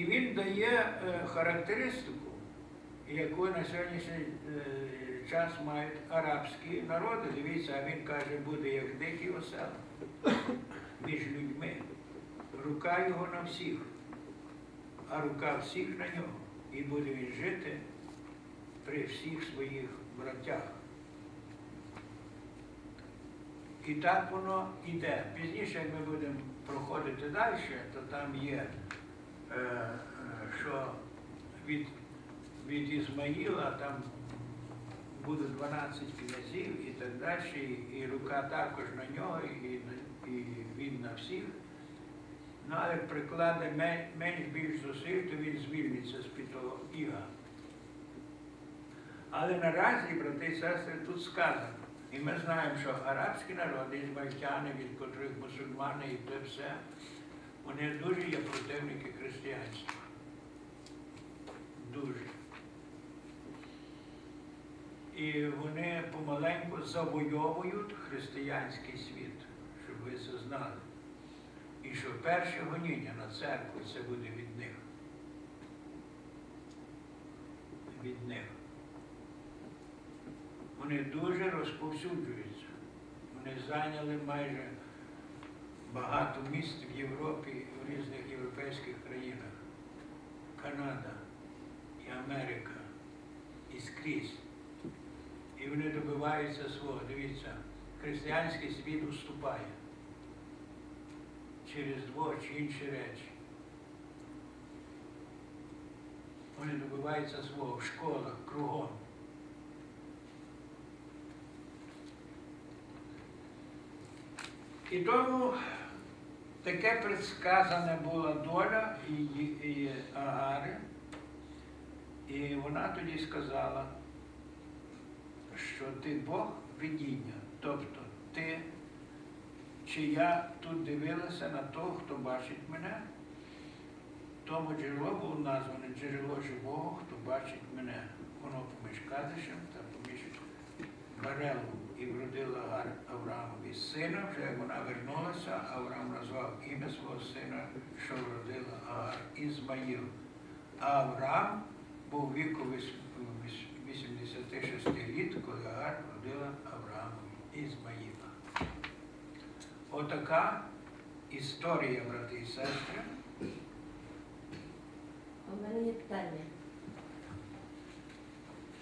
І він дає е, характеристику, яку на сьогоднішній е, час мають арабські народи. Дивіться, а він каже, буде як дикий осел між людьми. Рука його на всіх, а рука всіх на нього. І буде він жити при всіх своїх братях. І так воно йде. Пізніше, як ми будемо проходити далі, то там є, що від, від Ізмаїла там буде 12 князів і так далі, і, рука також на нього, і, і він на всіх. Ну, але прикладе менш більш зусиль, то він звільниться з-під того іга. Але наразі, брати і сестри, тут сказано. І ми знаємо, що арабські народи, ізмаїльтяни, від котрих мусульмани і те все, вони дуже є противники християнства. Дуже. І вони помаленьку завойовують християнський світ, щоб ви це знали. І що перше гоніння на церкву це буде від них. Від них. Вони дуже розповсюджуються. Вони зайняли майже багато місць в Європі, в різних європейських країнах. Канада і Америка, і скрізь. І вони добиваються свого. Дивіться, християнський світ уступає через двох чи інші речі. Вони добиваються свого в школах, кругом. І тому таке предсказане була доля і, і Агари. І вона тоді сказала, що ти Бог видіння. Тобто ти, чи я тут дивилася на того, хто бачить мене, тому джерело було назване джерело живого, хто бачить мене. Воно поміж Кадишем та поміж Барелом і вродила Агар Авраамові сина. Вже вона вернулася, Авраам назвав ім'я свого сина, що вродила Агар Ізмаїл. Авраам був віку віс- віс- 86 літ, коли Агар родила Авраамові Ізмаїла. Отака історія, брати і сестри. У мене є питання.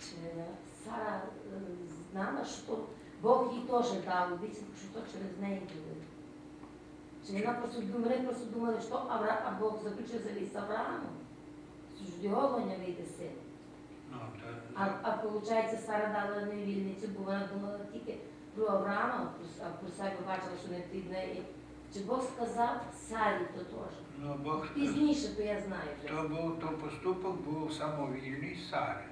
Чи Сара знала, що Бог їй теж дав обіцянку, що то через неї буде? Чи вона просто думала, просто думали, що Авра... а Бог заключив завіс з Авраамом? Що ж його воня вийде син. Ну, А, а виходить, Сара дала невільницю, бо вона думала тільки про Авраама, а про- себе бачила, що не від неї. Чи Бог сказав Сарі то теж? ну, Бог Пізніше, то я знаю вже. То був то поступок був самовільний Сари.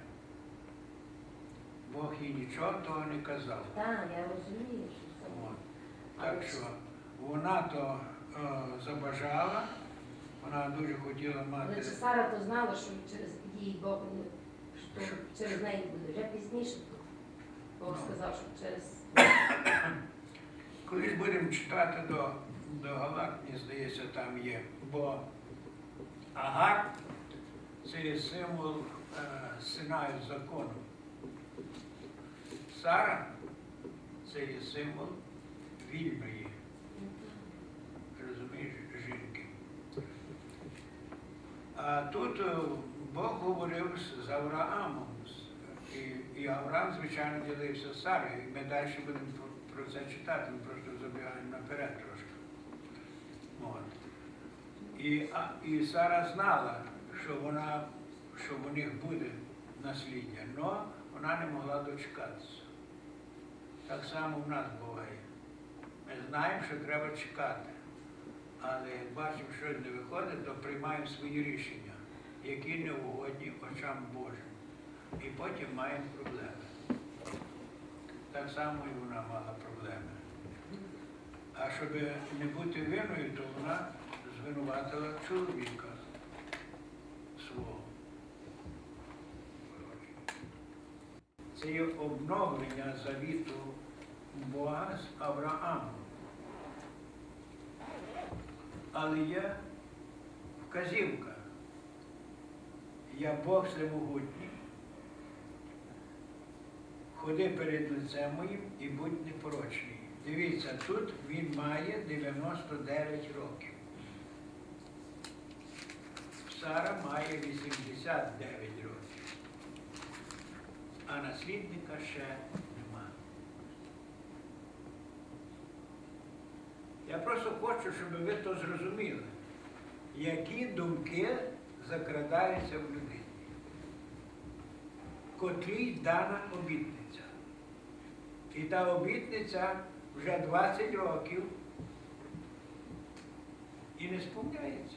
Бог їй нічого того не казав. Так, я розумію, що це. От. Так що вона то е, забажала, вона дуже хотіла Але мати. чи Сара то знала, що через її Бог що Що? через неї буде. Вже пізніше Бог Ну. сказав, що через Колись будемо читати до, до Галат, мені здається, там є. Бо Агар це є символ е, Синаю закону. Сара це є символ вільної, розумієш, жінки. А тут е, Бог говорив з- Авраамом. І, і Авраам, звичайно, ділився з Сарою. І ми далі будемо про, це читати, ми просто забігаємо наперед трошки. От. І, а, і Сара знала, що вона, що в них буде насліддя, але вона не могла дочекатися. Так само в нас буває. Ми знаємо, що треба чекати. Але як бачимо, що не виходить, то приймаємо свої рішення, які не угодні очам Божим. І потім маємо проблеми. Так само і вона мала проблеми. А щоб не бути винною, то вона звинуватила чоловіка свого. Це є обновлення завіту Бога з Авраамом. Але є вказівка. я Бог всемогутній. Ходи перед лицем моїм і будь непорочний. Дивіться, тут він має 99 років. Сара має 89 років. А наслідника ще нема. Я просто хочу, щоб ви то зрозуміли, які думки закрадаються в людині, котрій дана обітниця. І та обітниця вже 20 років і не сповняється.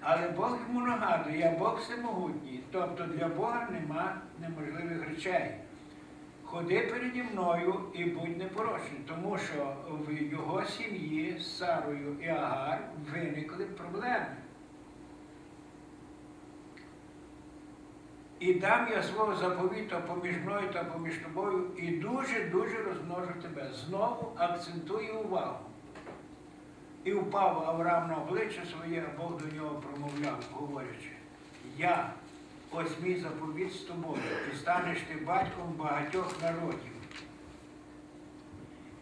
Але Бог йому нагадує, я Бог всемогутній, тобто для Бога нема неможливих речей. Ходи переді мною і будь непорочний, тому що в його сім'ї з Сарою і Агар виникли проблеми. І дам я свого заповіта поміж мною та поміж тобою і дуже-дуже розмножу тебе. Знову акцентую увагу. І впав Авраам на обличчя своє, а Бог до нього промовляв, говорячи, я, ось мій заповіт з тобою, і станеш ти батьком багатьох народів.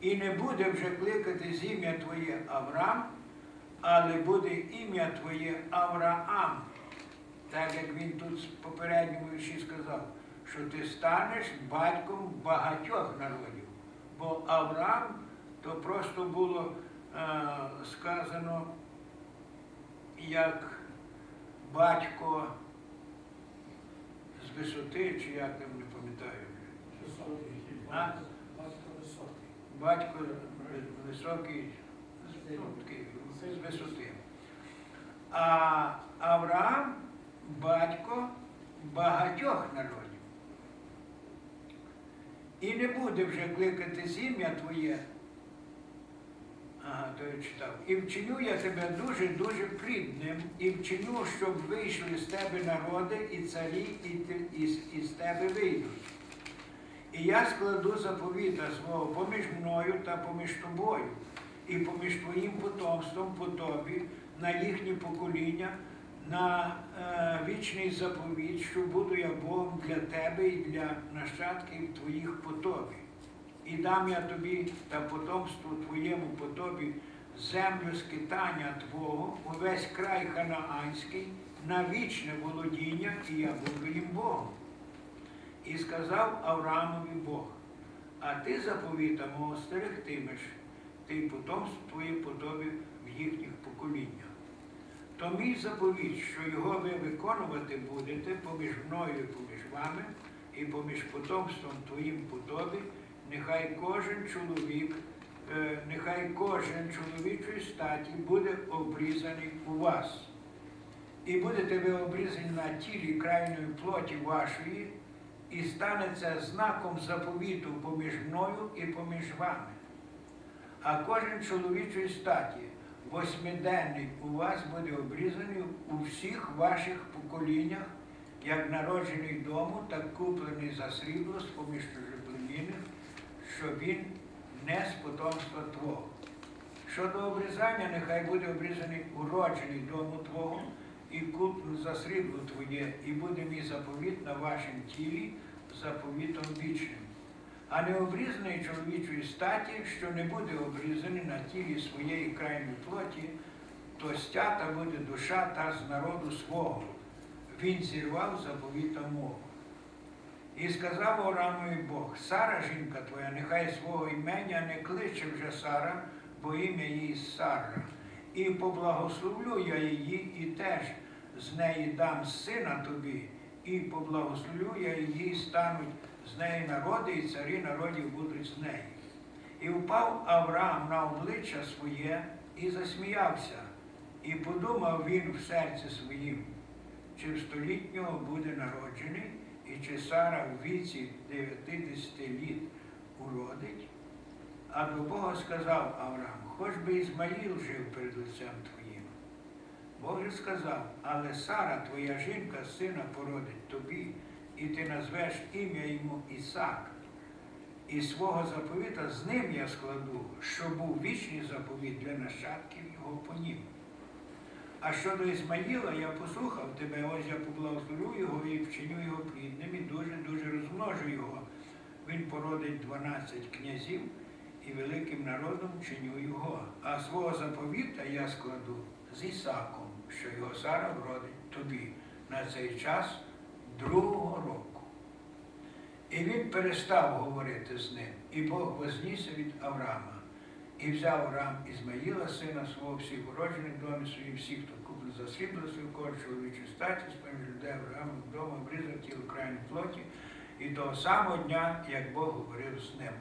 І не буде вже кликати з ім'я твоє Авраам, але буде ім'я твоє Авраам. Так як він тут в попередньому вірші сказав, що ти станеш батьком багатьох народів. Бо Авраам то просто було е, сказано як батько з висоти, чи як там не пам'ятаю. А? Батько високий, ну, такий, з висоти. А Авраам батько багатьох народів. І не буде вже кликати з ім'я Твоє. Ага, то я читав. І вчиню я тебе дуже-дуже плідним, і вчиню, щоб вийшли з тебе народи і царі, і, ти- і, з- і з тебе вийдуть. І я складу заповіта свого поміж мною та поміж тобою, і поміж твоїм потомством по тобі, на їхні покоління, на е, вічний заповіт, що буду я Богом для тебе і для нащадків твоїх по тобі. І дам я тобі та потомству твоєму по тобі землю скитання Твого, увесь край ханаанський, на вічне володіння, і я буду їм Богом. І сказав Авраамові Бог, а ти заповіта мого стерегтимеш, ти потомство твоє по тобі в їхніх поколіннях. То мій заповіт, що його ви виконувати будете поміж мною і поміж вами, і поміж потомством твоїм по тобі, нехай кожен чоловік, е, нехай кожен чоловічої статі буде обрізаний у вас. І будете ви обрізані на тілі крайньої плоті вашої, і станеться знаком заповіту поміж мною і поміж вами. А кожен чоловічої статі, восьмиденний у вас буде обрізаний у всіх ваших поколіннях, як народжений дому, так куплений за срібло з поміж чужоплемінних, що він не з потомства Твого. Щодо обрізання, нехай буде обрізаний уроджений дому Твого і куплений за срібло Твоє, і буде мій заповіт на вашім тілі заповітом вічним. А не обрізаний чоловічої статі, що не буде обрізаний на тілі своєї крайньої плоті, то стята буде душа та з народу свого. Він зірвав заповіта мого. І сказав Авраамові Бог, Сара, жінка твоя, нехай свого імення не кличе вже Сара, бо ім'я її Сара. І поблагословлю я її, і теж з неї дам сина тобі, і поблагословлю я її, стануть з неї народи, і царі народів будуть з неї. І впав Авраам на обличчя своє і засміявся, і подумав він в серці своїм, чи в столітнього буде народжений, і чи Сара в віці 90 літ уродить. А до Бога сказав Авраам, хоч би Ізмаїл жив перед лицем твоїм. Бог же сказав, але Сара, твоя жінка, сина породить тобі, і ти назвеш ім'я йому Ісак. І свого заповіта з ним я складу, що був вічний заповіт для нащадків його по нім. А щодо Ісмаїла, я послухав тебе, ось я поблагословлю його і вчиню його плідним, і дуже-дуже розмножу його. Він породить 12 князів і великим народом чиню його. А свого заповіта я складу з Ісаком, що його Сара вродить тобі на цей час другого року. І він перестав говорити з ним, і Бог вознісся від Авраама. І взяв Авраам Ізмаїла, сина свого, всіх уроджених в домі своїм, всіх, хто купив за срібло свою кожу чоловічу статі, з поміж людей Авраама вдома, обрізав тіло крайній плоті, і того самого дня, як Бог говорив з ним.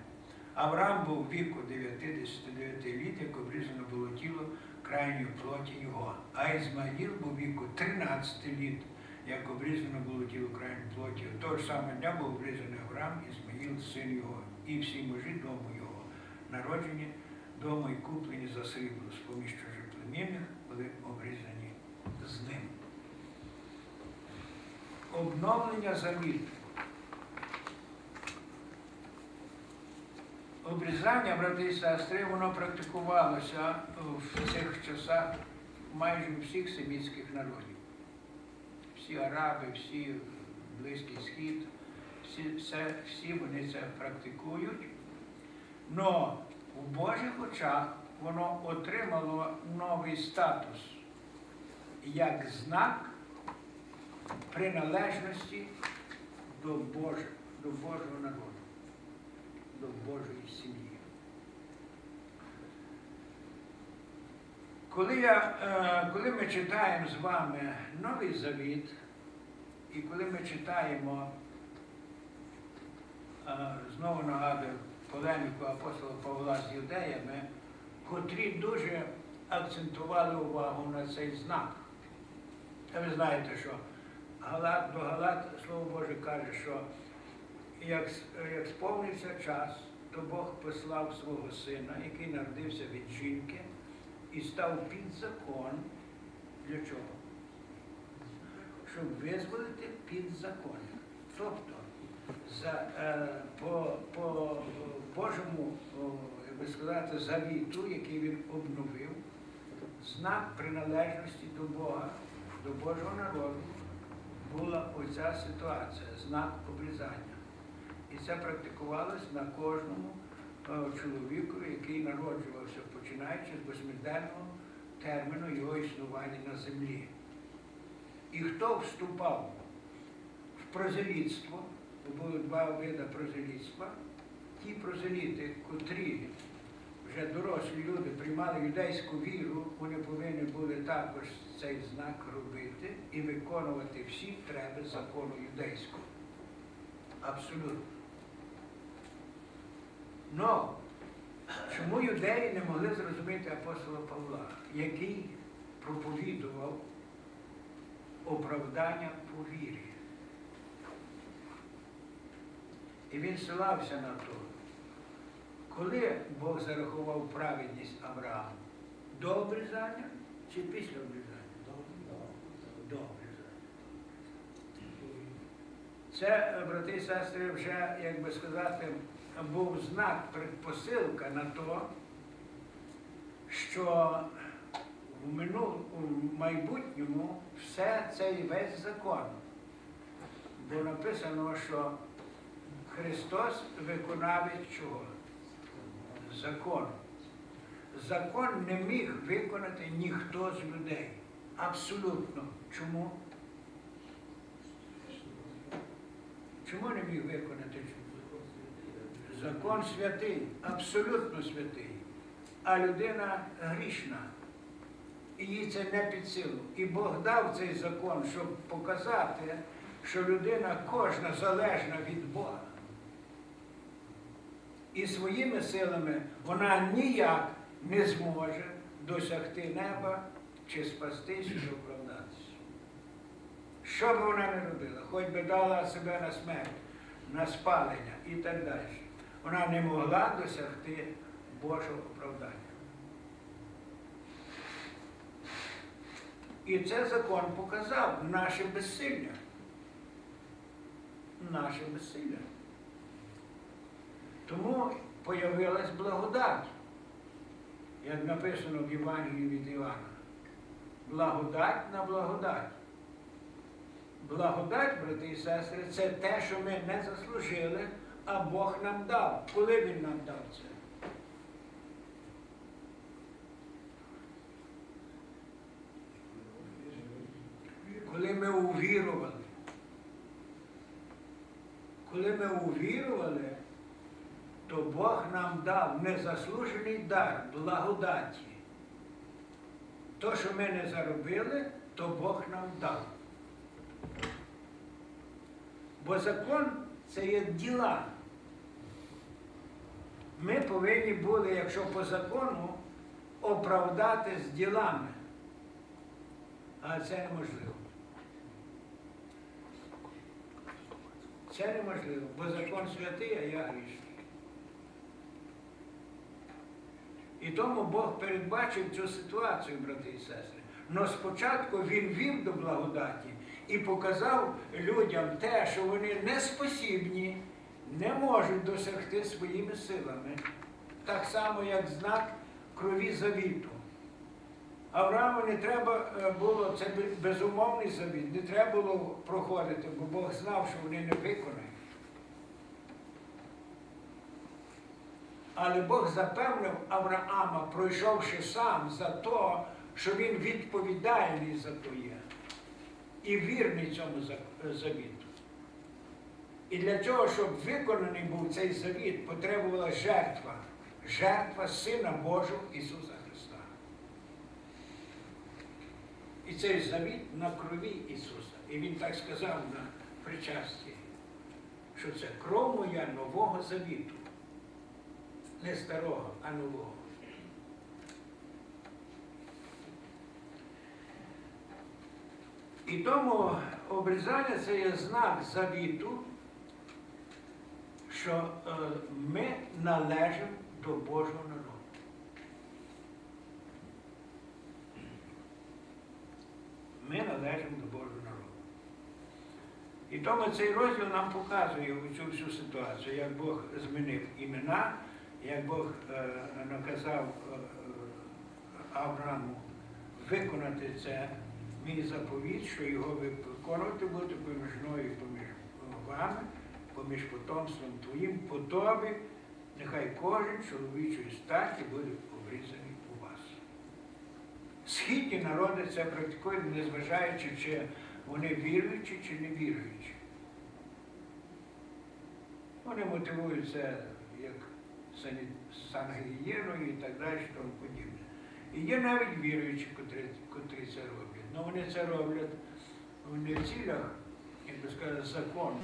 Авраам був віку 99 літ, як обрізано було тіло крайньої плоті його. А Ізмаїл був віку 13 літ, як обрізано було тіло крайньої плоті. Того ж самого дня був обрізаний Авраам, Ізмаїл, син його, і всі мужі дому його, народжені дому і куплені за срібло з поміж чужоплемінних, були обрізані з ним. Обновлення завіту. Обрізання, брати і сестри, воно практикувалося в цих часах майже всіх семітських народів. Всі араби, всі Близький Схід, всі, все, всі вони це практикують. Но в Божих очах воно отримало новий статус як знак приналежності до, Бож... до Божого народу до Божої сім'ї. Коли, я, е, коли ми читаємо з вами Новий Завіт, і коли ми читаємо, е, знову нагадую полеміку апостола Павла з юдеями, котрі дуже акцентували увагу на цей знак. Та ви знаєте, що Галат до Галат, Слово Боже каже, що як, як сповнився час, то Бог послав свого сина, який народився від жінки, і став під закон. Для чого? Щоб визволити під закон. Тобто, за, е, по, по Божому, як би сказати, завіту, який він обновив, знак приналежності до Бога, до Божого народу, була оця ситуація, знак обрізання. І це практикувалось на кожному чоловіку, який народжувався, починаючи з восьмиденного терміну його існування на землі. І хто вступав в прозелітство, бо були два види прозелітства, ті прозеліти, котрі вже дорослі люди приймали юдейську віру, вони повинні були також цей знак робити і виконувати всі треба закону юдейського. Абсолютно. Но чому юдеї не могли зрозуміти апостола Павла, який проповідував оправдання по вірі? І він силався на то, коли Бог зарахував праведність Аврааму? До обрізання чи після обрізання? До обрізання. Це, е, брати і сестри, вже, як би сказати, був знак, предпосилка на то, що в, минул, у майбутньому все цей весь закон. Бо написано, що Христос виконавець чого? Закон. Закон не міг виконати ніхто з людей. Абсолютно. Чому? Чому не міг виконати? Закон святий, абсолютно святий, а людина грішна. І їй це не під силу. І Бог дав цей закон, щоб показати, що людина кожна залежна від Бога. І своїми силами вона ніяк не зможе досягти неба чи спастись, чи оправдатися. Що б вона не робила, хоч би дала себе на смерть, на спалення і так далі. Вона не могла досягти Божого оправдання. І це закон показав наше безсилля. Наше безсилля. Тому появилась благодать, як написано в Євангелії від Івана. Благодать на благодать. Благодать, брати і сестри, це те, що ми не заслужили, а Бог нам дав. Коли Він нам дав це? Коли ми увірували. Коли ми увірували, то Бог нам дав незаслужений дар благодаті. То, що ми не заробили, то Бог нам дав. Бо закон це є діла. Ми повинні були, якщо по закону, оправдати з ділами. А це неможливо. Це неможливо, бо закон святий, а я грішний. І тому Бог передбачив цю ситуацію, брати і сестри. Но спочатку Він вів до благодаті і показав людям те, що вони не спосібні, не можуть досягти своїми силами, так само, як знак крові завіту. Аврааму не треба е, було, це безумовний завіт, не треба було проходити, бо Бог знав, що вони не виконають. Але Бог запевнив Авраама, пройшовши сам за те, що він відповідальний за то є і вірний цьому завіту. І для того, щоб виконаний був цей завіт, потребувала жертва, жертва Сина Божого Ісуса Христа. І цей завіт на крові Ісуса. І Він так сказав на причасті, що це кров моя нового завіту. Не старого, а нового. І тому обрізання це є знак завіту, що е, ми належимо до Божого народу. Ми належимо до Божого народу. І тому цей розділ нам показує цю всю ситуацію, як Бог змінив імена, як Бог е, наказав е, е, Аврааму виконати це мій заповідь, що його ви виконувати буде поміж мною поміж вами, поміж потомством твоїм, по тобі, нехай кожен чоловічої статі буде обрізаний у вас. Східні народи це практикують, незважаючи, чи вони віруючі чи не віруючі. Вони мотивують це як і так далі, тому подібне. І є навіть віруючі, котрі, котрі це роблять. Ну вони це роблять в цілях, як би сказати, закону.